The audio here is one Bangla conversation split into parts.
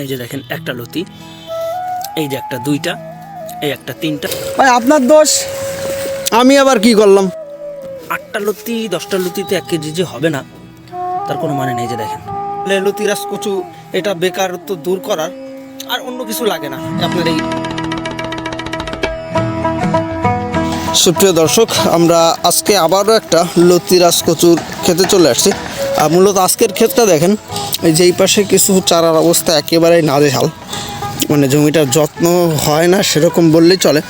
এই যে দেখেন একটা লতি এই যে একটা দুইটা এই একটা তিনটা। ভাই আপনার দোষ। আমি আবার কি করলাম? আটটা লতি দশটা লতিতে এক কেজি যে হবে না তার কোনো মানে নেই যে দেখেন। লতিরাজ কচু এটা বেকারত্ব দূর করার আর অন্য কিছু লাগে না। আপনার এই সুপ্রিয় দর্শক আমরা আজকে আবারও একটা লতিরাজ কচুর খেতে চলে আসছি। মূলত আজকের ক্ষেতটা দেখেন, এই যে এই পাশে কিছু চারার অবস্থা একেবারেই নাজেহাল। মানে জমিটার যত্ন হয় না, সেরকম বললেই চলে।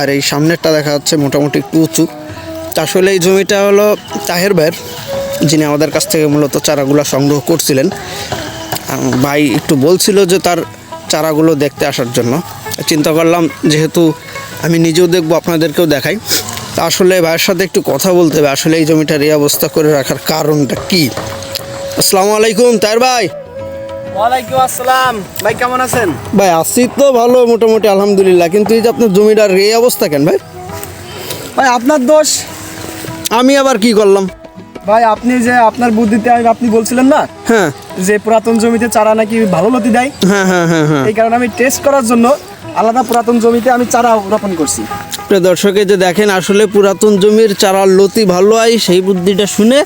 আর এই সামনেরটা দেখা যাচ্ছে মোটামুটি একটু উঁচু। আসলে এই জমিটা হলো তাহের ভাইয়ের, যিনি আমাদের কাছ থেকে মূলত চারাগুলো সংগ্রহ করছিলেন। ভাই একটু বলছিল যে তার চারাগুলো দেখতে আসার জন্য। চিন্তা করলাম, যেহেতু আমি নিজেও দেখব, আপনাদেরকেও দেখাই। আসলে ভাইয়ের সাথে একটু কথা বলতে হবে। আসলে এই জমিটার এই অবস্থা করে রাখার কারণটা কি? আসসালামু আলাইকুম তার ভাই। ওয়ালাইকুম আসসালাম। ভাই কেমন আছেন? ভাই আসি তো ভালো মোটামুটি আলহামদুলিল্লাহ। কিন্তু এই যে আপনার জমিটার এই অবস্থা কেন ভাই? ভাই আপনার দোষ? আমি আবার কি করলাম? ভাই আপনি যে আপনার বুদ্ধিতে আপনি বলছিলেন না? হ্যাঁ। যে পুরাতন জমিতে চারা নাকি ভালো লতি দেয়? হ্যাঁ হ্যাঁ হ্যাঁ হ্যাঁ। এই কারণে আমি টেস্ট করার জন্য আলাদা পুরাতন জমিতে আমি চারা রোপণ করছি। প্রিয় দর্শকে যে দেখেন আসলে পুরাতন জমির চারার লতি ভালো হয় সেই বুদ্ধিটা শুনে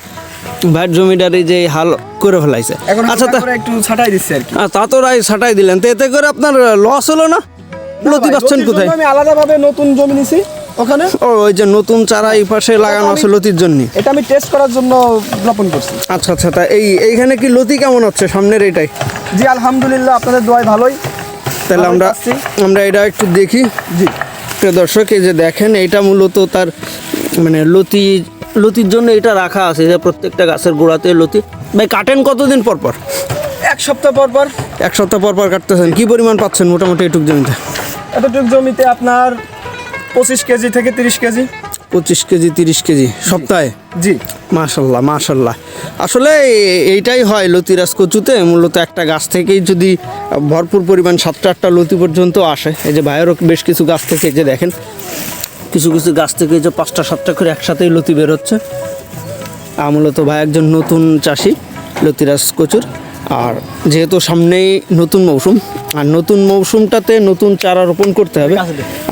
ভাইয়ের জমিটার এই যে হাল করে ফেলাইছে। আচ্ছা তা একটু ছাটাই দিচ্ছি আর কি। তা তো রায় ছাটাই দিলেন। তো এতে করে আপনার লস হলো না? লতি পাচ্ছেন কোথায়? আমি আলাদাভাবে নতুন জমি নিছি ওখানে। ও ওই যে নতুন চারা এই পাশে লাগানো আছে লতির জন্য। এটা আমি টেস্ট করার জন্য রোপণ করছি। আচ্ছা আচ্ছা তা এই এইখানে কি লতি কেমন হচ্ছে সামনের এইটাই জি আলহামদুলিল্লাহ আপনাদের দোয়াই ভালোই। তাহলে আমরা। আমরা এটা একটু দেখি। জি। প্রিয় দর্শক এই যে দেখেন এটা মূলত তার মানে লতি লতির জন্য এটা রাখা আছে যে প্রত্যেকটা গাছের গোড়াতে লতি। ভাই কাটেন কতদিন পর পর? এক সপ্তাহ পর পর। এক সপ্তাহ পর পর কাটতেছেন। কি পরিমাণ পাচ্ছেন মোটামুটি এটুক জমিতে? এতটুক জমিতে আপনার পঁচিশ কেজি থেকে তিরিশ কেজি। পঁচিশ কেজি তিরিশ কেজি সপ্তাহে? জি। মাশাল্লাহ মাশাল্লাহ। আসলে এইটাই হয় লতিরাজ কচুতে মূলত একটা গাছ থেকেই যদি ভরপুর পরিমাণ সাতটা আটটা লতি পর্যন্ত আসে এই যে ভাইয়েরও বেশ কিছু গাছ থেকে যে দেখেন কিছু কিছু গাছ থেকে যে পাঁচটা সাতটা করে একসাথেই লতি বেরোচ্ছে। আর মূলত ভাই একজন নতুন চাষি লতিরাজ কচুর। আর যেহেতু সামনেই নতুন মৌসুম আর নতুন মৌসুমটাতে নতুন চারা রোপণ করতে হবে।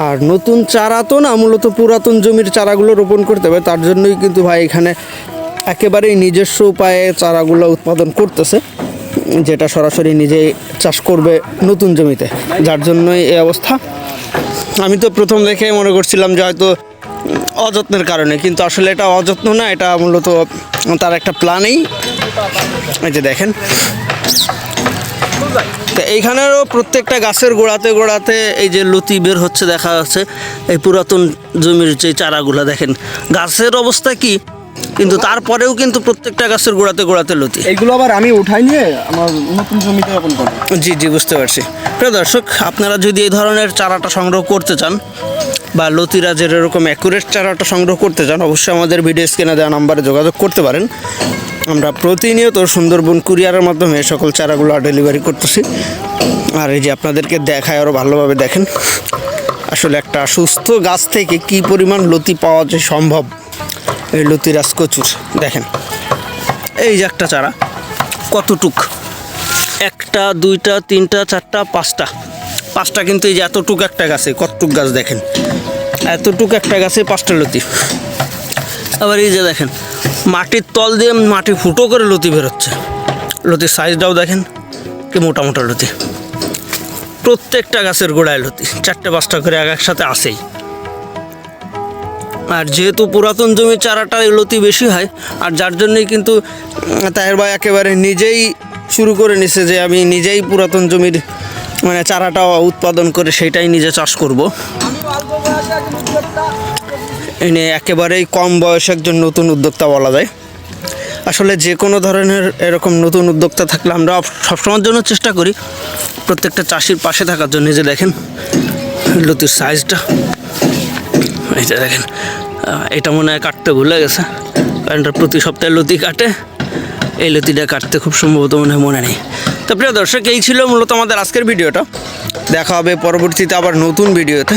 আর নতুন চারা তো না মূলত পুরাতন জমির চারাগুলো রোপণ করতে হবে তার জন্যই কিন্তু ভাই এখানে একেবারেই নিজস্ব উপায়ে চারাগুলো উৎপাদন করতেছে যেটা সরাসরি নিজেই চাষ করবে নতুন জমিতে যার জন্যই এই অবস্থা। আমি তো প্রথম দেখে মনে করছিলাম যে হয়তো অযত্নের কারণে কিন্তু আসলে এটা অযত্ন না এটা মূলত তার একটা প্ল্যানেই এই যে দেখেন। তো এইখানেরও প্রত্যেকটা গাছের গোড়াতে গোড়াতে এই যে লতি বের হচ্ছে দেখা যাচ্ছে। এই পুরাতন জমির যে চারাগুলো দেখেন। গাছের অবস্থা কি? কিন্তু তারপরেও কিন্তু প্রত্যেকটা গাছের গোড়াতে গোড়াতে লতি। এইগুলো আবার আমি উঠাই নিয়ে আমার নতুন জমিতে রোপণ করব। জি জি বুঝতে পারছি। প্রিয় দর্শক আপনারা যদি এই ধরনের চারাটা সংগ্রহ করতে চান বা লতিরাজের এরকম অ্যাকুরেট চারাটা সংগ্রহ করতে চান অবশ্যই আমাদের ভিডিও স্ক্রিনে দেওয়া নাম্বারে যোগাযোগ করতে পারেন। আমরা প্রতিনিয়ত সুন্দরবন কুরিয়ারের মাধ্যমে সকল চারাগুলো ডেলিভারি করতেছি। আর এই যে আপনাদেরকে দেখায় আরও ভালোভাবে দেখেন, আসলে একটা সুস্থ গাছ থেকে কি পরিমাণ লতি পাওয়া যে সম্ভব? এই লতিরাজ কচুর, দেখেন। এই যে একটা চারা, কতটুক? একটা, দুইটা, তিনটা, চারটা, পাঁচটা। পাঁচটা কিন্তু এই যে এতটুক একটা গাছে, কতটুক গাছ দেখেন? এতটুক একটা গাছে পাঁচটা লতি। আবার এই যে দেখেন, মাটির তল দিয়ে মাটি ফুটো করে লতি বেরোচ্ছে। লতির সাইজটাও দেখেন, কি মোটা মোটা লতি। প্রত্যেকটা গাছের গোড়ায় লতি, চারটে পাঁচটা করে এক একসাথে আসেই। আর যেহেতু পুরাতন জমির চারাটা লতি বেশি হয়, আর যার জন্যই কিন্তু তাহের ভাই একেবারে নিজেই শুরু করে নিছে যে আমি নিজেই পুরাতন জমির মানে চারাটা উৎপাদন করে সেটাই নিজে চাষ করব। একেবারেই কম বয়সে একজন নতুন উদ্যোক্তা বলা যায়। আসলে যে কোনো ধরনের এরকম নতুন উদ্যোক্তা থাকলে আমরা সবসময়ের জন্য চেষ্টা করি প্রত্যেকটা চাষির পাশে থাকার জন্য। যে দেখেন, লতির সাইজটা এই যে দেখেন এটা মনে হয় কাটতে ভুলে গেছে। কারণ প্রতি সপ্তাহে লতি কাটে। এই লতিটা কাটতে খুব সম্ভবত মনে হয় মনে নেই। তো প্রিয় দর্শক, এই ছিল মূলত আমাদের আজকের ভিডিওটা। দেখা হবে পরবর্তীতে আবার নতুন ভিডিওতে।